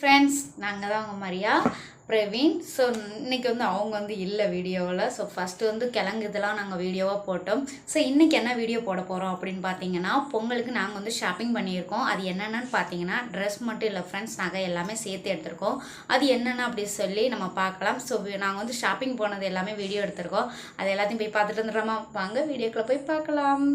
Friends நாங்கள் தான் உங்கள் மரியா பிரவீன். ஸோ இன்றைக்கி வந்து அவங்க வந்து இல்லை வீடியோவில் ஸோ ஃபஸ்ட்டு வந்து கிழங்கு இதெல்லாம் நாங்கள் வீடியோவாக போட்டோம். ஸோ இன்றைக்கி என்ன வீடியோ போட போகிறோம் அப்படின்னு பார்த்தீங்கன்னா பொங்கலுக்கு நாங்கள் வந்து ஷாப்பிங் பண்ணியிருக்கோம். அது என்னென்னு பார்த்தீங்கன்னா ட்ரெஸ் மட்டும் இல்லை ஃப்ரெண்ட்ஸ் நகை எல்லாமே சேர்த்து எடுத்திருக்கோம். அது என்னென்ன அப்படின்னு சொல்லி நம்ம பார்க்கலாம். ஸோ நாங்கள் வந்து ஷாப்பிங் போனது எல்லாமே வீடியோ எடுத்திருக்கோம். அது எல்லாத்தையும் போய் பார்த்துட்டு வந்துடுறோமா? வாங்க வீடியோக்குள்ளே போய் பார்க்கலாம்.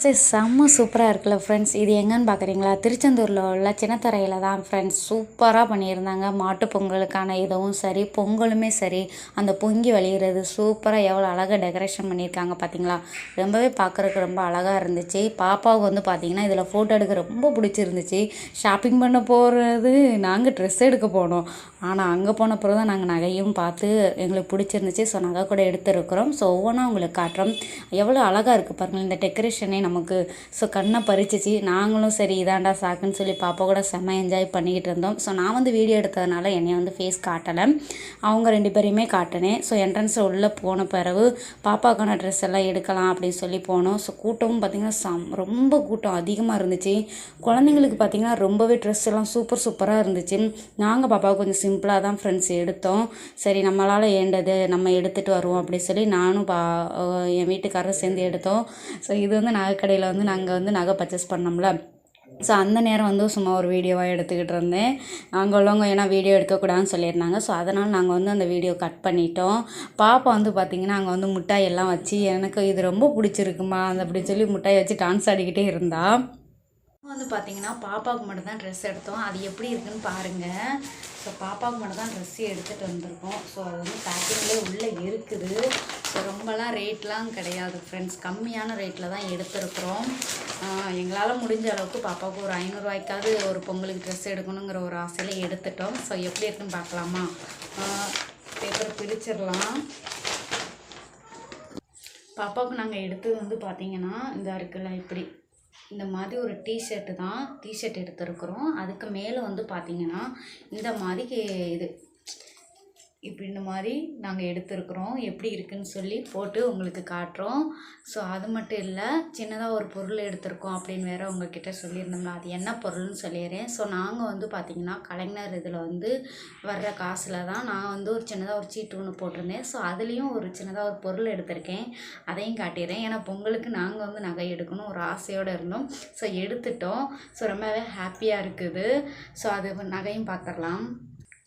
சரி செம்ம சூப்பராக இருக்குல்ல ஃப்ரெண்ட்ஸ் இது எங்கன்னு பார்க்குறீங்களா திருச்செந்தூரில் உள்ள சின்னத்தரையில் தான் ஃப்ரெண்ட்ஸ் சூப்பராக பண்ணியிருந்தாங்க. மாட்டு பொங்கலுக்கான இதுவும் சரி பொங்கலுமே சரி. அந்த பொங்கி வழிகிறது சூப்பராக எவ்வளோ அழகாக டெக்கரேஷன் பண்ணியிருக்காங்க பார்த்தீங்களா ரொம்பவே பார்க்குறதுக்கு ரொம்ப அழகாக இருந்துச்சு. பாப்பாவுக்கு வந்து பார்த்தீங்கன்னா இதில் ஃபோட்டோ எடுக்க ரொம்ப பிடிச்சிருந்துச்சு. ஷாப்பிங் பண்ண போகிறது நாங்கள் ட்ரெஸ் எடுக்க போனோம். ஆனால் அங்கே போன பிறகு தான் நாங்கள் நகையும் பார்த்து எங்களுக்கு பிடிச்சிருந்துச்சு. ஸோ நகை கூட எடுத்துருக்குறோம். ஸோ ஒவ்வொன்றா உங்களுக்கு காட்டுறோம். எவ்வளோ அழகாக இருக்குது பாருங்கள் இந்த டெக்கரேஷனே நமக்கு ஸோ கண்ணை பறிச்சிச்சு. நாங்களும் சரி இதாண்டா சாக்குன்னு சொல்லி பாப்பா கூட செம்ம என்ஜாய் பண்ணிக்கிட்டு இருந்தோம். ஸோ நான் வந்து வீடியோ எடுத்ததுனால என்னை வந்து ஃபேஸ் காட்டலை. அவங்க ரெண்டு பேரையுமே காட்டினேன். ஸோ என்ட்ரன்ஸில் உள்ளே போன பிறகு பாப்பாக்கான ட்ரெஸ் எல்லாம் எடுக்கலாம் அப்படின்னு சொல்லி போனோம். ஸோ கூட்டமும் பார்த்திங்கன்னா சம் ரொம்ப கூட்டம் அதிகமாக இருந்துச்சு. குழந்தைங்களுக்கு பார்த்திங்கன்னா ரொம்பவே ட்ரெஸ் எல்லாம் சூப்பர் சூப்பராக இருந்துச்சு. நாங்கள் பாப்பா கொஞ்சம் சிம்பிளாக தான் ஃப்ரெண்ட்ஸ் எடுத்தோம். சரி நம்மளால் ஏண்டது? நம்ம எடுத்துகிட்டு வருவோம் அப்படின்னு சொல்லி நானும் பா என் வீட்டுக்காரரும் சேர்ந்து எடுத்தோம். ஸோ இது வந்து நகைக்கடையில் வந்து நாங்கள் வந்து நகை பர்ச்சேஸ் பண்ணோம்ல. ஸோ அந்த நேரம் வந்து சும்மா ஒரு வீடியோவாக எடுத்துக்கிட்டு இருந்தேன். அங்கே உள்ளவங்க ஏன்னா வீடியோ எடுக்கக்கூடாதுன்னு சொல்லியிருந்தாங்க. ஸோ அதனால் நாங்கள் வந்து அந்த வீடியோ கட் பண்ணிட்டோம். பாப்பா வந்து பார்த்திங்கன்னா அங்கே வந்து மிட்டாயெல்லாம் வச்சு எனக்கு இது ரொம்ப பிடிச்சிருக்குமா? அந்த அப்படின்னு சொல்லி மிட்டாய் வச்சு டான்ஸ் ஆடிக்கிட்டே இருந்தா. வந்து பார்த்தீங்கன்னா பாப்பாவுக்கு மட்டும் தான் ட்ரெஸ் எடுத்தோம். அது எப்படி இருக்குன்னு பாருங்கள் ஸோ பாப்பாவுக்கு மட்டும் தான் ட்ரெஸ்ஸு எடுத்துகிட்டு வந்திருக்கோம். ஸோ அது வந்து பேக்கிங்லேயே உள்ளே இருக்குது. ஸோ ரொம்பலாம் ரேட்லாம் கிடையாது ஃப்ரெண்ட்ஸ் கம்மியான ரேட்டில் தான் எடுத்திருக்கிறோம். எங்களால் முடிஞ்ச அளவுக்கு பாப்பாவுக்கு ஒரு ஐநூறுரூவாய்க்காவது ஒரு பொங்கலுக்கு ட்ரெஸ் எடுக்கணுங்கிற ஒரு ஆசையில் எடுத்துட்டோம். ஸோ எப்படி இருக்குன்னு பார்க்கலாமா? பேப்பர் பிரிச்சிடலாம். பாப்பாவுக்கு நாங்கள் எடுத்தது வந்து பார்த்தீங்கன்னா இந்த இருக்குல்ல இப்படி. இந்த மாதிரி ஒரு டிஷர்ட்டு தான் டிஷர்ட் எடுத்துருக்குறோம். அதுக்கு மேலே வந்து பார்த்திங்கன்னா இந்த மாதிரி இது இப்படி இந்த மாதிரி நாங்கள் எடுத்துருக்குறோம். எப்படி இருக்குன்னு சொல்லி போட்டு உங்களுக்கு காட்டுறோம். ஸோ அது மட்டும் இல்லை சின்னதாக ஒரு பொருள் எடுத்திருக்கோம் அப்படின்னு வேறு உங்ககிட்ட சொல்லியிருந்தோம்ல அது என்ன பொருள்னு சொல்லிடுறேன். ஸோ நாங்கள் வந்து பார்த்திங்கன்னா கலைஞர் இதில் வந்து வர்ற காசில் தான் நான் வந்து ஒரு சின்னதாக ஒரு சீட்டு ஒன்று போட்டிருந்தேன். ஸோ அதுலேயும் ஒரு சின்னதாக ஒரு பொருள் எடுத்திருக்கேன். அதையும் காட்டிடுறேன். ஏன்னா பொங்கலுக்கு நாங்கள் வந்து நகை எடுக்கணும் ஒரு ஆசையோடு இருந்தோம். ஸோ எடுத்துட்டோம். ஸோ ரொம்பவே ஹாப்பியாக இருக்குது. ஸோ அது நகையும் பார்த்துடலாம்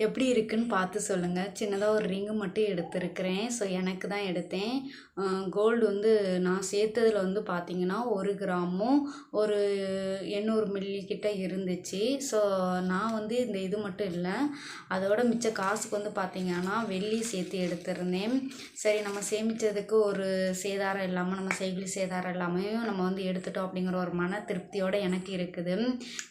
எப்படி இருக்குன்னு பார்த்து சொல்லுங்கள் சின்னதாக ஒரு ரிங்கு மட்டும் எடுத்திருக்கிறேன். ஸோ எனக்கு தான் எடுத்தேன். கோல்டு வந்து நான் சேர்த்ததில் வந்து பார்த்திங்கன்னா ஒரு கிராமும் ஒரு எண்ணூறு மில்லி கிட்ட இருந்துச்சு. ஸோ நான் வந்து இந்த இது மட்டும் இல்லை. அதோட மிச்ச காசுக்கு வந்து பார்த்திங்கன்னா வெள்ளி சேர்த்து எடுத்திருந்தேன். சரி நம்ம சேமித்ததுக்கு ஒரு சேதாரம் இல்லாமல் நம்ம செய்குலி சேதாரம் இல்லாமையும் நம்ம வந்து எடுத்துட்டோம் அப்படிங்கிற ஒரு மன திருப்தியோடு எனக்கு இருக்குது.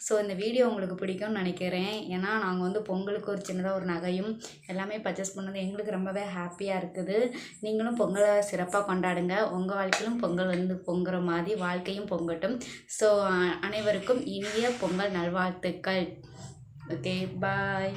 ஸோ இந்த வீடியோ உங்களுக்கு பிடிக்கும்னு நினைக்கிறேன். ஏன்னா நாங்கள் வந்து பொங்கலுக்கு ஒரு சின்னதாக ஒரு நகையும் எல்லாமே பர்ச்சேஸ் பண்ணது எங்களுக்கு ரொம்பவே ஹாப்பியாக இருக்குது. நீங்களும் பொங்கலை சிறப்பாக கொண்டாடுங்க. உங்கள் வாழ்க்கையிலும் பொங்கல் வந்து பொங்குற மாதிரி வாழ்க்கையும் பொங்கட்டும். ஸோ அனைவருக்கும் இனிய பொங்கல் நல்வாழ்த்துக்கள். Okay bye